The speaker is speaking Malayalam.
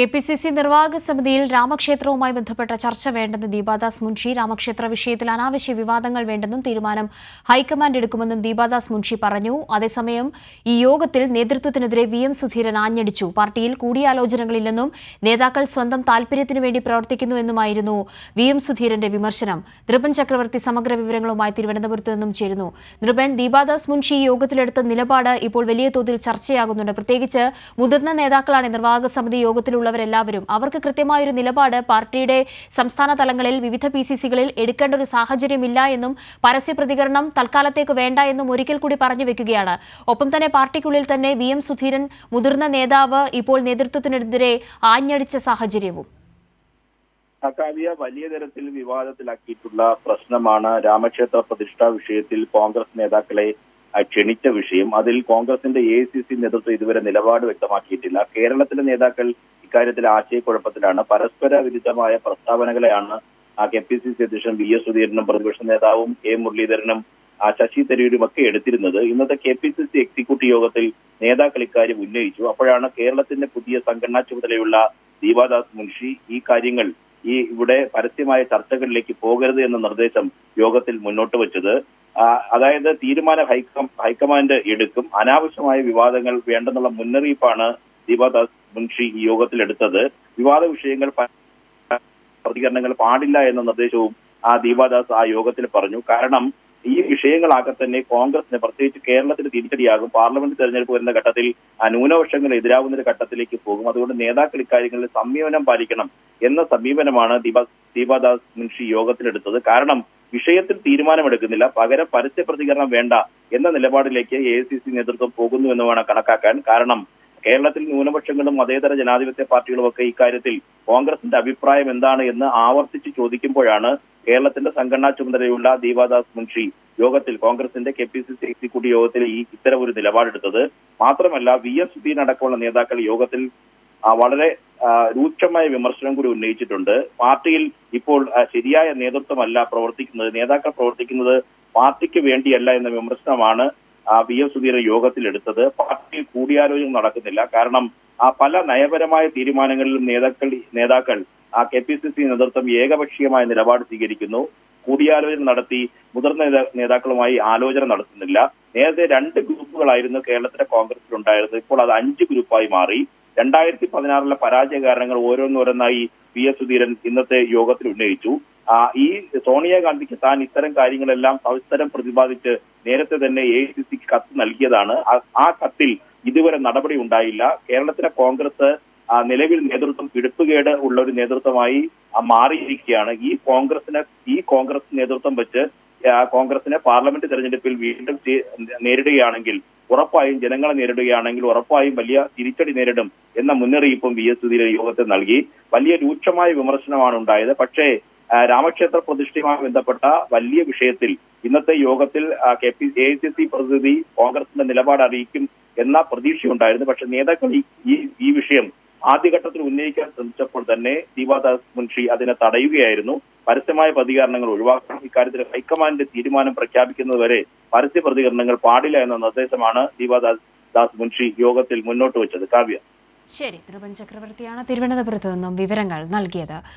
കെ പി സി സി നിർവാഹക സമിതിയിൽ രാമക്ഷേത്രവുമായി ബന്ധപ്പെട്ട ചർച്ച വേണ്ടെന്ന് ദീപാദാസ് മുൻഷി രാമക്ഷേത്ര വിഷയത്തിൽ അനാവശ്യ വിവാദങ്ങൾ വേണ്ടെന്നും തീരുമാനം ഹൈക്കമാൻഡ് എടുക്കുമെന്നും ദീപാദാസ് മുൻഷി പറഞ്ഞു. അതേസമയം ഈ യോഗത്തിൽ നേതൃത്വത്തിനെതിരെ വി എം സുധീരൻ ആഞ്ഞടിച്ചു. പാർട്ടിയിൽ കൂടിയാലോചനകളില്ലെന്നും നേതാക്കൾ സ്വന്തം താൽപര്യത്തിനു വേണ്ടി പ്രവർത്തിക്കുന്നുവെന്നുമായിരുന്നു വി എം സുധീരന്റെ വിമർശനം. നൃപൻ ചക്രവർത്തി സമഗ്ര വിവരങ്ങളുമായി തിരുവനന്തപുരത്ത് നിന്നും ചേരുന്നു. നൃപൻ ദീപാദാസ് മുൻഷി യോഗത്തിലെടുത്ത നിലപാട് ഇപ്പോൾ വലിയ തോതിൽ ചർച്ചയാകുന്നുണ്ട്. പ്രത്യേകിച്ച് മുതിർന്ന നേതാക്കളാണ് നിർവാഹക സമിതി യോഗത്തിലുള്ളവരെല്ലാവരും അവർക്ക് കൃത്യമായൊരു നിലപാട് പാർട്ടിയുടെ സംസ്ഥാന തലങ്ങളിൽ വിവിധ പി സി സികളിൽ എടുക്കേണ്ട ഒരു സാഹചര്യമില്ല എന്നും പരസ്യ പ്രതികരണം തൽക്കാലത്തേക്ക് വേണ്ട എന്നും ഒരിക്കൽ കൂടി പറഞ്ഞു വെക്കുകയാണ്. ഒപ്പം തന്നെ പാർട്ടിക്കുള്ളിൽ തന്നെ വി എം സുധീരൻ മുതിർന്ന നേതാവ് ഇപ്പോൾ നേതൃത്വത്തിനെതിരെ ആഞ്ഞടിച്ച സാഹചര്യവും. അക്കാവിയ വലിയ തരത്തിൽ വിവാദത്തിലാക്കിയിട്ടുള്ള പ്രശ്നമാണ് രാമക്ഷേത്ര പ്രതിഷ്ഠാ വിഷയത്തിൽ കോൺഗ്രസ് നേതാക്കളെ ക്ഷണിച്ച വിഷയം. അതിൽ കോൺഗ്രസിന്റെ എ സി സി നേതൃത്വം ഇതുവരെ നിലപാട് വ്യക്തമാക്കിയിട്ടില്ല. കേരളത്തിലെ നേതാക്കൾ ഇക്കാര്യത്തിൽ ആശയക്കുഴപ്പത്തിലാണ്. പരസ്പര വിരുദ്ധമായ പ്രസ്താവനകളെയാണ് കെ പി സി സി അധ്യക്ഷൻ വി എസ് സുധീരനും പ്രതിപക്ഷ നേതാവും കെ മുരളീധരനും ശശി തരൂരും ഒക്കെ എടുത്തിരുന്നത്. ഇന്നത്തെ K P C C executive യോഗത്തിൽ നേതാക്കൾ ഇക്കാര്യം ഉന്നയിച്ചു. അപ്പോഴാണ് കേരളത്തിന്റെ പുതിയ സംഘടനാ ചുമതലയുള്ള ദീപാദാസ് മുൻഷി ഈ കാര്യങ്ങൾ ഈ ഇവിടെ പരസ്യമായ ചർച്ചകളിലേക്ക് പോകരുത് എന്ന നിർദ്ദേശം യോഗത്തിൽ മുന്നോട്ട് വെച്ചത്. അതായത് തീരുമാനം ഹൈക്കം ഹൈക്കമാൻഡ് എടുക്കും. അനാവശ്യമായ വിവാദങ്ങൾ വേണ്ടെന്നുള്ള മുന്നറിയിപ്പാണ് ദീപാദാസ് മുൻഷി ഈ യോഗത്തിലെടുത്തത്. വിവാദ വിഷയങ്ങൾ പ്രതികരണങ്ങൾ പാടില്ല എന്ന നിർദ്ദേശവും ആ ദീപാദാസ് ആ യോഗത്തിൽ പറഞ്ഞു. കാരണം ഈ വിഷയങ്ങളാകെ തന്നെ കോൺഗ്രസിന് പ്രത്യേകിച്ച് കേരളത്തിന് തിരിച്ചടിയാകും. പാർലമെന്റ് തെരഞ്ഞെടുപ്പ് വരുന്ന ഘട്ടത്തിൽ ന്യൂനപക്ഷങ്ങൾ എതിരാകുന്ന ഒരു ഘട്ടത്തിലേക്ക് പോകും. അതുകൊണ്ട് നേതാക്കൾ ഇക്കാര്യങ്ങളിൽ സംയമനം പാലിക്കണം എന്ന സമീപനമാണ് ദീപ ദീപാദാസ് മുൻഷി യോഗത്തിലെടുത്തത്. കാരണം വിഷയത്തിൽ തീരുമാനമെടുക്കുന്നില്ല. പകരം പരസ്യ പ്രതികരണം വേണ്ട എന്ന നിലപാടിലേക്ക് എ നേതൃത്വം പോകുന്നു എന്ന് വേണം കണക്കാക്കാൻ. കാരണം കേരളത്തിൽ ന്യൂനപക്ഷങ്ങളും മതേതര ജനാധിപത്യ പാർട്ടികളുമൊക്കെ ഇക്കാര്യത്തിൽ കോൺഗ്രസിന്റെ അഭിപ്രായം എന്താണ് എന്ന് ആവർത്തിച്ച് ചോദിക്കുമ്പോഴാണ് കേരളത്തിന്റെ സംഘടനാ ചുമതലയുള്ള ദീപാദാസ് മുൻഷി യോഗത്തിൽ കോൺഗ്രസിന്റെ K P C C executive യോഗത്തിൽ ഈ ഇത്തരമൊരു നിലപാടെടുത്തത്. മാത്രമല്ല വി എസ് സുധീരൻ അടക്കമുള്ള നേതാക്കൾ യോഗത്തിൽ വളരെ രൂക്ഷമായ വിമർശനം കൂടി ഉന്നയിച്ചിട്ടുണ്ട്. പാർട്ടിയിൽ ഇപ്പോൾ ശരിയായ നേതൃത്വമല്ല പ്രവർത്തിക്കുന്നത്. നേതാക്കൾ പ്രവർത്തിക്കുന്നത് പാർട്ടിക്ക് വേണ്ടിയല്ല എന്ന വിമർശനമാണ് വി എസ് സുധീരൻ യോഗത്തിൽ എടുത്തത് പാർട്ടിയിൽ കൂടിയാലോചന നടക്കുന്നില്ല. കാരണം ആ പല നയപരമായ തീരുമാനങ്ങളിലും നേതാക്കൾ നേതാക്കൾ ആ കെ പി സി സി നേതൃത്വം ഏകപക്ഷീയമായ നിലപാട് സ്വീകരിക്കുന്നു. കൂടിയാലോചന നടത്തി മുതിർന്ന നേതാക്കളുമായി ആലോചന നടത്തുന്നില്ല. നേരത്തെ രണ്ട് ഗ്രൂപ്പുകളായിരുന്നു കേരളത്തിലെ കോൺഗ്രസിൽ ഉണ്ടായിരുന്നത് ഇപ്പോൾ അത് അഞ്ച് ഗ്രൂപ്പായി മാറി. രണ്ടായിരത്തി പതിനാറിലെ പരാജയ കാരണങ്ങൾ ഓരോന്നോരോന്നായി പി എസ് സുധീരൻ ഇന്നത്തെ യോഗത്തിൽ ഉന്നയിച്ചു. ഈ സോണിയാഗാന്ധിക്ക് താൻ ഇത്തരം കാര്യങ്ങളെല്ലാം സവിസ്തരം പ്രതിപാദിച്ച് നേരത്തെ തന്നെ എ സി സിക്ക് കത്ത് നൽകിയതാണ്. ആ- കത്തിൽ ഇതുവരെ നടപടി ഉണ്ടായില്ല. കേരളത്തിലെ കോൺഗ്രസ് നിലവിൽ നേതൃത്വം പിടിപ്പുകേട് ഉള്ള ഒരു നേതൃത്വമായി മാറിയിരിക്കുകയാണ്. ഈ കോൺഗ്രസിന് ഈ കോൺഗ്രസ് നേതൃത്വം വെച്ച് കോൺഗ്രസിനെ പാർലമെന്റ് തെരഞ്ഞെടുപ്പിൽ വീണ്ടും നേരിടുകയാണെങ്കിൽ ഉറപ്പായും ജനങ്ങളെ നേരിടുകയാണെങ്കിൽ ഉറപ്പായും വലിയ തിരിച്ചടി നേരിടും എന്ന മുന്നറിയിപ്പും വി എസ് സുധീരൻ നൽകി. വലിയ രൂക്ഷമായ വിമർശനമാണ് ഉണ്ടായത്. പക്ഷേ രാമക്ഷേത്ര പ്രതിഷ്ഠയുമായി ബന്ധപ്പെട്ട വലിയ വിഷയത്തിൽ ഇന്നത്തെ യോഗത്തിൽ K P A C C പ്രതിനിധി കോൺഗ്രസിന്റെ നിലപാട് അറിയിക്കും എന്ന പ്രതീക്ഷയുണ്ടായിരുന്നു. പക്ഷെ നേതാക്കൾ ഈ ഈ വിഷയം ആദ്യഘട്ടത്തിൽ ഉന്നയിക്കാൻ ശ്രമിച്ചപ്പോൾ തന്നെ ദീപാദാസ് മുൻഷി അതിനെ തടയുകയായിരുന്നു. പരസ്യമായ പ്രതികരണങ്ങൾ ഒഴിവാക്കണം. ഇക്കാര്യത്തിൽ ഹൈക്കമാൻഡിന്റെ തീരുമാനം പ്രഖ്യാപിക്കുന്നതുവരെ പരസ്യ പ്രതികരണങ്ങൾ പാടില്ല എന്ന നിർദ്ദേശമാണ് ദീപാദാസ് ദാസ് മുൻഷി യോഗത്തിൽ മുന്നോട്ട് വെച്ചത്. കാവ്യ. ശരി. ധ്രുവൻ ചക്രവർത്തിയാണ് തിരുവനന്തപുരത്ത് നിന്നും വിവരങ്ങൾ നൽകിയത്.